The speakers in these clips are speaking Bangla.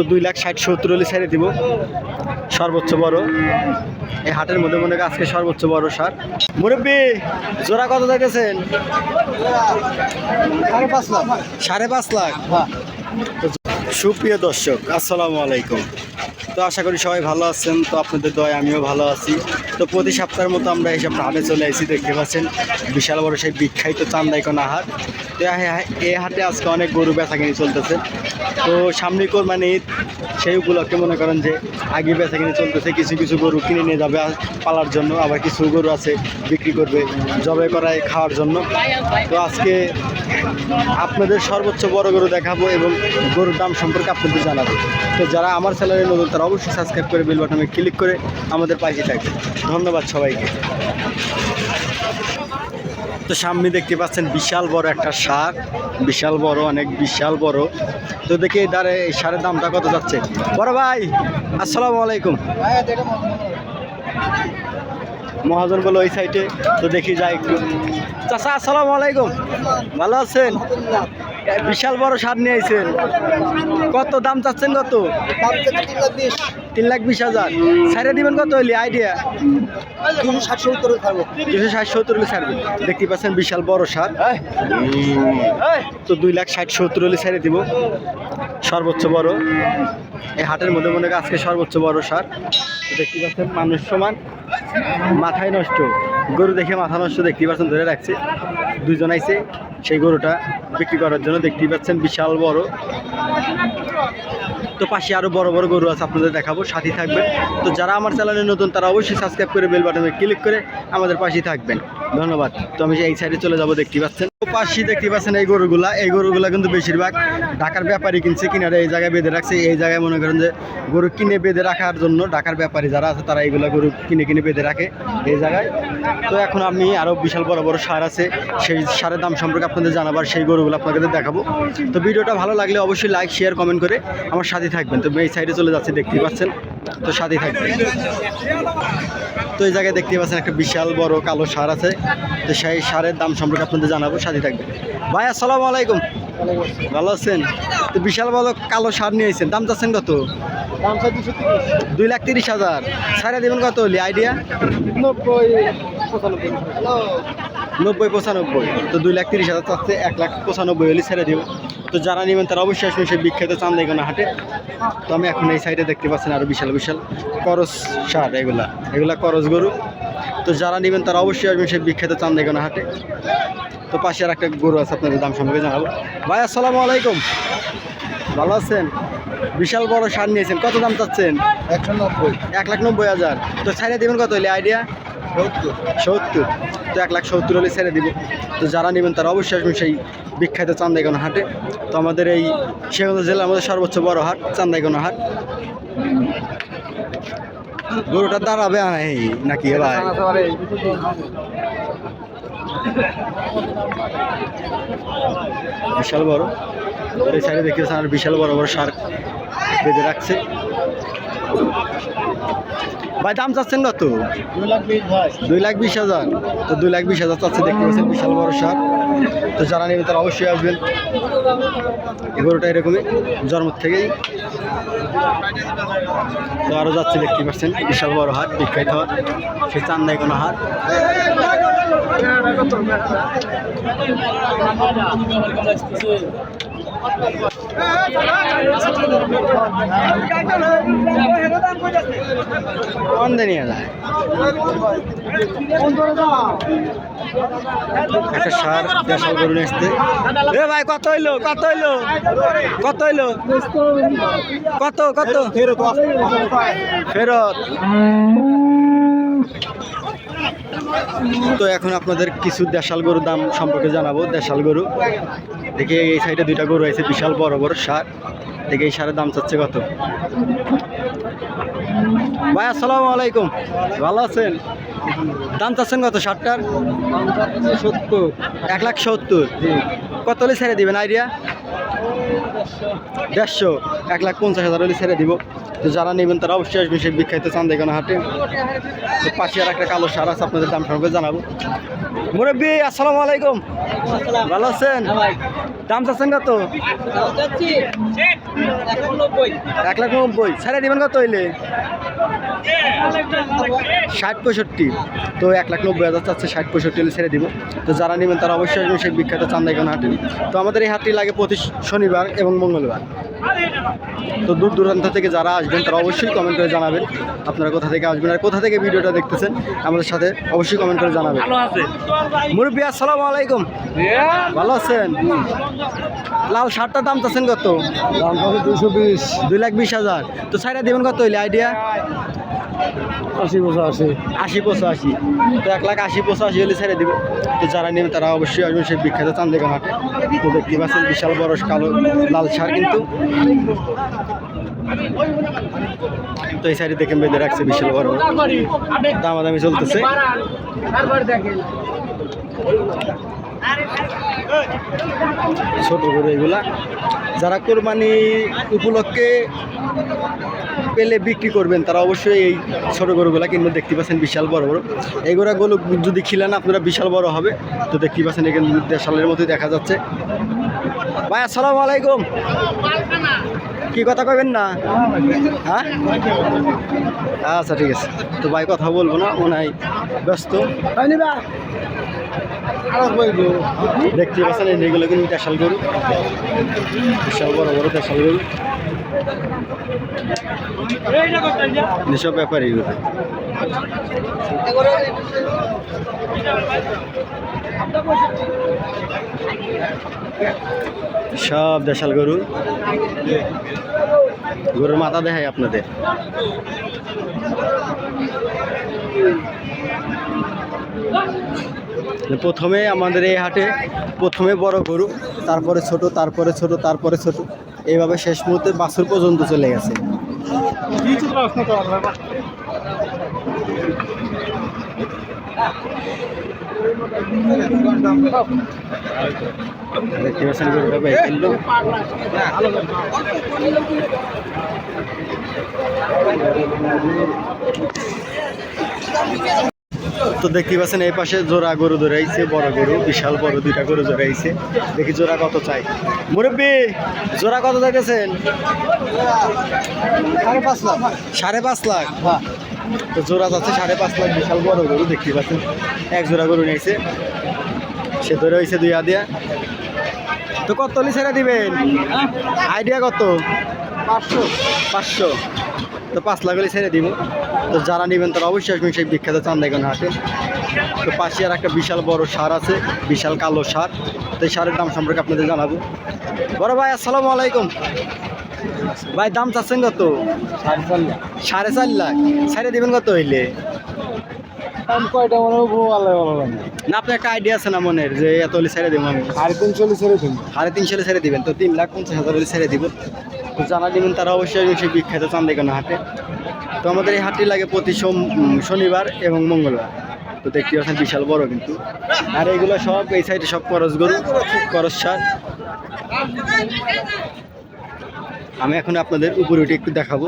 তো দুই লাখ ষাট সত্তর হলে ছেড়ে দিব। সর্বোচ্চ বড়। এই হাটের মধ্যে মনে হয় আজকে সর্বোচ্চ বড় সার। মুরব্বি জোড়া কত দেখেছেন সাড়ে পাঁচ লাখ। সাড়ে পাঁচ লাখ। সুপ্রিয় দর্শক, আসসালামু আলাইকুম। তো আশা করি সবাই ভালো আছেন, তো আপনাদের দয় আমিও ভালো আছি। তো প্রতি সপ্তাহের মতো আমরা এইসব হাটে চলে আসি দেখতে পাচ্ছেন, বিশাল বড় সেই বিখ্যাত চান্দাইকোনা হাট তো এই হাটে আজকে অনেক গরু বেচা কিনে চলতেছে। তো সামনে কোরবানি ঈদ, সেই উপলক্ষে মনে করেন যে আগে বেচা কিনে চলতেছে, কিছু কিছু গরু কিনে নিয়ে যাবে পালার জন্য, আবার কিছু গরু আছে বিক্রি করবে, জবাই করায় খাওয়ার জন্য। তো আজকে আপনাদের সর্বোচ্চ বড় গরু দেখাবো এবং গরুর দাম সম্পর্কে আপনাদের জানাব। তো যারা আমার চ্যানেলে নতুন, তারা অবশ্যই সাবস্ক্রাইব করে বেল বাটনে ক্লিক করে আমাদের পাশে থাকবে ধন্যবাদ সবাইকে। তো সামনে দেখতে পাচ্ছেন বিশাল বড় একটা সার, বিশাল বড়, অনেক বিশাল বড়। তো দেখি এই দাঁড়ে এই সারের দামটা কত যাচ্ছে? বড় ভাই, আসসালামু আলাইকুম। মহাজন বলো ওই সাইডে, তো দেখি যাই একটু। চাচা, আসসালামু আলাইকুম। ভালো আছেন? বিশাল বড় সার নিয়ে আইছেন। কত দাম চাচ্ছেন কত? তিন লাখ বিশ হাজার। সাইডে দিবেন কত হইলে? আইডিয়া? দুশো ষাট সত্তর ষাট সত্তর হলে ছাড়বে দেখতে পাচ্ছেন বিশাল বড় সার। তো দুই লাখ ষাট সত্তর হলে ছেড়ে দিব। সর্বোচ্চ বড়। এই হাটের মধ্যে মনে আজকে সর্বোচ্চ বড় সার। দেখতে পাচ্ছেন মানুষ সমান। মাথায় নষ্ট। গরু দেখে মাথা নষ্ট দেখতে পাচ্ছেন, ধরে রাখছে। দুজন আইছে, সেই গরুটা বিক্রি করার জন্য দেখতেই পাচ্ছেন বিশাল বড়। তো পাশে আরও বড় বড় গরু আছে, আপনাদের দেখাবো সাথী থাকবেন। তো যারা আমার চ্যানেলে নতুন, তারা অবশ্যই সাবস্ক্রাইব করে বেল বাটনে ক্লিক করে আমাদের পাশেই থাকবেন। ধন্যবাদ। তো আমি এই সাইডে চলে যাব দেখতে পাচ্ছেন। পাশে দেখতে পাচ্ছেন এই গরুগুলা। এই গরুগুলা কিন্তু বেশিরভাগ ঢাকার ব্যাপারী কিনছে, কিনারে এই জায়গায় বেঁধে রাখছে। এই জায়গায় মনে করেন যে গরু কিনে বেঁধে রাখার জন্য ঢাকার ব্যাপারী যারা আছে, তারা এইগুলা গরু কিনে কিনে বেঁধে রাখে এই জায়গায়। তো এখন আমি আরও বিশাল বড় বড় সার আছে, সেই সারের দাম সম্পর্কে আপনাদের জানাবার সেই গরুগুলো আপনাদের দেখাবো। তো ভিডিওটা ভালো লাগলে অবশ্যই লাইক শেয়ার কমেন্ট করে আমার সাথে থাকবেন। তো এই সাইডে চলে যাচ্ছি, দেখতেই পাচ্ছেন। তো সাথে থাকবেন। তো এই জায়গায় দেখতে পাচ্ছেন একটা বিশাল বড় কালো সার আছে। তো সেই সারের দাম সম্পর্কে আপনাদের জানাব সাথে থাকবে ভাই আসসালামু আলাইকুম। ভালো আছেন? তো বিশাল বড় কালো সার নিয়েছেন দাম চাচ্ছেন কত? দুই লাখ তিরিশ হাজার। সারে দেবেন কত হলি আইডিয়া? নব্বই নব্বই পঁচানব্বই। তো দুই লাখ তিরিশ হাজার চাচ্ছে এক লাখ পঁচানব্বই হলে ছেড়ে দিব। তো যারা নেবেন তারা অবশ্যই আসবেন সেই বিখ্যাত চান্দাইগোনা হাটে। তো আমি এখন এই সাইডে দেখতে পাচ্ছেন আরও বিশাল বিশাল করস সার এগুলা। এগুলা করস গরু। তো যারা নেবেন তারা অবশ্যই আসবেন সেই বিখ্যাত চান্দাইগোনা হাটে। তো পাশে আর একটা গরু আছে আপনাদের দাম সম্পর্কে জানাব। ভাই আসসালামু আলাইকুম। ভালো আছেন? বিশাল বড় সার নিয়েছেন। কত দাম চাচ্ছেন? একশো নব্বই। এক লাখ নব্বই হাজার। তো ছাড়িয়ে দেবেন কত হলে? আইডিয়া? সত্তর। তো এক লাখ সত্তর হলে ছেড়ে দিব। তো যারা নেবেন তারা অবশ্যই আসবেন সেই বিখ্যাত চান্দাইগোনা হাটে। তো আমাদের এই শেখগঞ্জ জেলার মধ্যে সর্বোচ্চ বড় হাট, চান্দাইগোনা হাট। গরুটা দাঁড়াবে নাকি ভাই? বিশাল বড়। এই সাইডে দেখতে বিশাল বড় বড় সার বেঁধে রাখছে। ভাই, দাম চাচ্ছেন কত? দুই লাখ বিশ হাজার। তো দুই লাখ বিশ হাজার চাচ্ছে, দেখতে পাচ্ছেন বিশাল বড় সার। তো যারা নেবেন তারা অবশ্যই আসবেন। এই গরুটা এরকমই জন্ম থেকেই। তো আরও যাচ্ছে, দেখতে পাচ্ছেন, বিশাল বড় হাট, বিখ্যাত হাট। চান্দাই কোনো হাট। কোন যায় একটা সার দেশাল গরু আসতে। এ ভাই কত হইল? কত হইল? কত হইল? কত কত? ফেরত। ফেরত। তো এখন আপনাদের কিছু দেশাল গরুর দাম সম্পর্কে জানাব দেশাল গরু। দেখি এই সাইডে দুইটা গরু আছে বিশাল বড় বড় সার। দেখি এই সারের দাম চাচ্ছে কত। ভাই আসসালামু আলাইকুম। ভালো আছেন? দাম চাচ্ছেন কত ষাটটার সত্তর। এক লাখ সত্তর। কত হলে ছেড়ে দিবেন আইডিয়া? দেড়শো এক লাখ পঞ্চাশ হাজার হলে ছেড়ে দিব। তো যারা নেবেন তারা অবশ্যই আসবেন সেই বিখ্যাত চান্দাইগানা হাটে। তো পাশে আর একটা কালো সার আছে আপনাদের দাম সম্পর্কে জানাব। মুরব্বী আসসালামু আলাইকুম। ভালো আছেন? দাম চাচ্ছেন কত? এক লাখ নব্বই। ছেড়ে দিবেন কত হইলে? ষাট পঁয়ষট্টি। তো এক লাখ নব্বই হাজার চাচ্ছে, ষাট পঁয়ষট্টি হলে ছেড়ে দিব। তো যারা নেবেন তারা অবশ্যই সেই বিখ্যাত চান্দাইগান হাটে। তো আমাদের এই হাটটি লাগে প্রতি শনিবার এবং মঙ্গলবার। তো দূর দূরান্ত থেকে যারা আসবেন তারা অবশ্যই কমেন্ট করে জানাবেন আপনারা কোথা থেকে আসবেন আর কোথা থেকে ভিডিওটা দেখতেছেন আমাদের সাথে অবশ্যই কমেন্ট করে জানাবেন। মুরব্বী আসসালামু আলাইকুম। ভালো আছেন? লাল শার্টটার দাম চাচ্ছেন কত? দাম দুশো বিশ। দুই লাখ বিশ হাজার। তো সাইডে দেবেন কত হইলে? আইডিয়া? আশি বছর আশি আশি পঁচাশি। তো এক লাখ আশি পঁচাশি হলে ছেড়ে দিব। তো যারা নেবে তারা অবশ্যই আসবেন সেই বিখ্যাত চান্দিগান হাটে তো দেখতে পাচ্ছেন বিশাল বড় কালো লাল সার কিন্তু তো এই সাইডে দেখেন বেঁধে রাখছে বিশাল বড় দামাদামি চলতেছে। ছোট গরু এগুলা। যারা কোরবানি উপলক্ষে পেলে বিক্রি করবেন, তারা অবশ্যই এই ছোট গরুগুলা কিন্তু দেখতে পাচ্ছেন বিশাল বড় বড়। এই গরুগুলো যদি খিলান, আপনারা বিশাল বড় হবে। তো দেখতে পাচ্ছেন এখানে দেশালের মতোই দেখা যাচ্ছে। ভাই আসসালামু আলাইকুম। কি কথা কবেন না? হ্যাঁ? আচ্ছা ঠিক আছে। তো ভাই কথা বলব না মনে হয় ব্যস্ত। দেখতে পাচ্ছেন এগুলো কিন্তু দেশাল গরু। বিশাল বড় বড় দেশাল গরু। এসব ব্যাপার এগুলো সব দেশাল গরু। গরুর মাথা দেখাই আপনাদের। প্রথমে আমাদের এই হাটে প্রথমে বড় গরু, তারপরে ছোট তারপরে ছোট তারপরে ছোট। এইভাবে শেষ মুহূর্তে বাছুর পর্যন্ত চলে গেছে। দেখতে পাচ্ছেন গরুটা ভাই কিনলো তো দেখতে পাচ্ছেন এই পাশে জোড়া গরু ধরাইছে বড় গরু বিশাল বড় দুইটা গরু ধরাইছে দেখি জোড়া কত চাই। মুরব্বী জোড়া কত চাইতেছেন? সাড়ে পাঁচ লাখ। সাড়ে পাঁচ লাখ? তো জোড়া যাচ্ছে সাড়ে পাঁচ লাখ বিশাল বড় গরু দেখতে পাচ্ছেন। এক জোড়া গরু নিয়েছে। সে ধরে হয়েছে দুই আদিয়া তো কত ছেড়ে দিবেন? আইডিয়া কত? পাঁচশো। পাঁচশো। তো পাঁচ লাখ হলে ছেড়ে দিব। তো যারা নেবেন তারা অবশ্যই আসবেন সেই বিখ্যাত চান্দাইগঞ্জ হাটে। তো পাশে আর একটা বিশাল বড় সার আছে বিশাল কালো সার। তো এই সারের দাম সম্পর্কে আপনাদের জানাব। বড় ভাই আসসালামু আলাইকুম। ভাই দাম চাচ্ছেন কত? সাড়ে চার লাখ। সাড়ে চার লাখ। ছেড়ে দেবেন কত হইলে? দাম কয়টা মনে আল্লাহ ভালো লাগে না। আপনার একটা আইডিয়া আছে না মনের যে এত হলে ছেড়ে দেবো আমি? সাড়ে তিন চল্লিশ ছেড়ে দিন সাড়ে তিনশো হলে ছেড়ে দিবেন তো তিন লাখ পঞ্চাশ হাজার হলে ছেড়ে দিব। তো তারা অবশ্যই সেই বিখ্যাত হাটে। তো আমাদের এই হাটটি লাগে প্রতি সোম শনিবার এবং মঙ্গলবার। তো দেখতে পাচ্ছেন বিশাল বড় কিন্তু। আর এগুলো সব এই সাইডে সব করস গরু করস সার। আমি এখন আপনাদের উপরে উঠে একটু দেখাবো।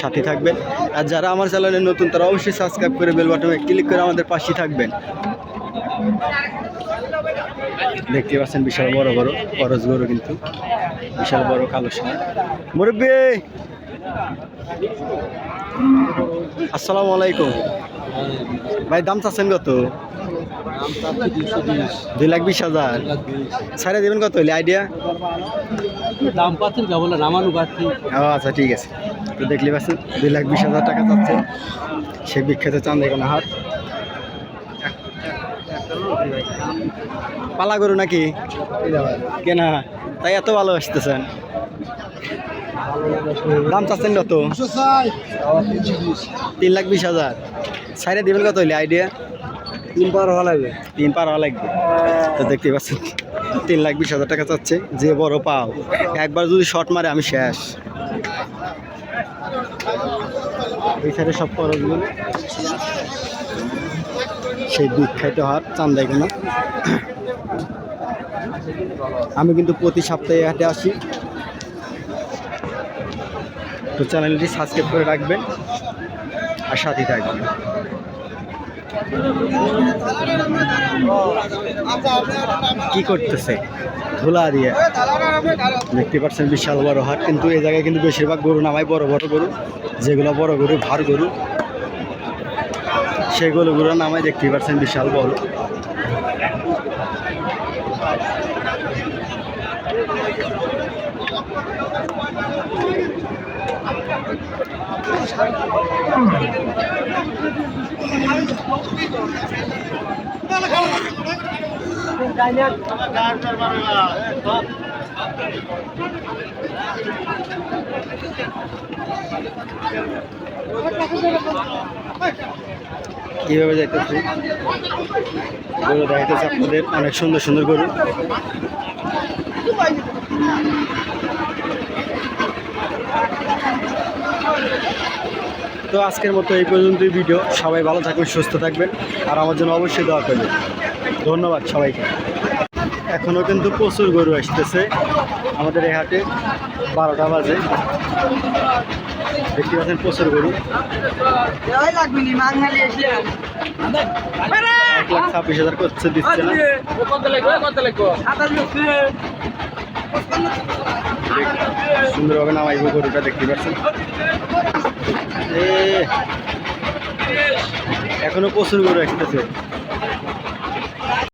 সাথে থাকবেন। আর যারা আমার চ্যানেলে নতুন তারা অবশ্যই সাবস্ক্রাইব করে বেল বাটনে ক্লিক করে আমাদের পাশে থাকবেন। দেখতে পাচ্ছেন বিশাল বড় বড় খরচ গরু কিন্তু। বিশাল বড় কালো সার। মুরব্বী! আসসালামু আলাইকুম। ভাই দাম চাচ্ছেন কত? দুই লাখ বিশ হাজার। ছাড়ে দেবেন কত হইলে? আইডিয়া? দাম পাচ্ছেন যা বলে নামানো পাচ্ছি ও আচ্ছা ঠিক আছে। তো দেখলে পাচ্ছেন দুই লাখ বিশ হাজার টাকা চাচ্ছে সে বিখ্যাত চান্দাইকোনা হাট। পালা গরু নাকি? কেনা। তাই এত ভালো আসতেছেন। দাম চাচ্ছেন কত? তিন লাখ বিশ হাজার। সাইডে দিবেন কত হইলে? আইডিয়া? তিন পার হওয়া লাগবে। তিন পার হওয়া লাগবে। তো দেখতে পাচ্ছেন তিন লাখ বিশ হাজার টাকা চাচ্ছে। যে বড় পাও। একবার যদি শর্ট মারে আমি শেষ। সাইডে সব খরচগুলো সেই বিখ্যাত হাট চান্দাইগুনা আমি কিন্তু প্রতি সপ্তাহে হাটে আসি। তো চ্যানেলটি সাবস্ক্রাইব করে রাখবেন আর সাথে থাকবেন। কি করতেছে? ধুলা দিয়ে। দেখতে পাচ্ছেন বিশাল বড় হাট, কিন্তু এই জায়গায় কিন্তু বেশিরভাগ গরু নামায় বড় বড় গরু, যেগুলো বড় গরু, ভার গরু। সেগুলো গরু নামায় দেখতে পাচ্ছেন বিশাল বড়। কীভাবে যাইতেছে? গরু দেখাইতেছে আপনাদের অনেক সুন্দর সুন্দর গরু। তো আজকের মতো এই পর্যন্তই ভিডিও। সবাই ভালো থাকবেন, সুস্থ থাকবেন, আর আমার জন্য অবশ্যই দোয়া করবেন। ধন্যবাদ সবাইকে। এখনও কিন্তু প্রচুর গরু আসতেছে আমাদের এই হাটে, বারোটা বাজে। দেখতে পাচ্ছেন প্রচুর গরু। লাখ ছাব্বিশ হাজার করছে, দিচ্ছে সুন্দরভাবে নামাইব গরুটা, দেখতে পাচ্ছেন। এখনও প্রচুর গরু আসতেছে।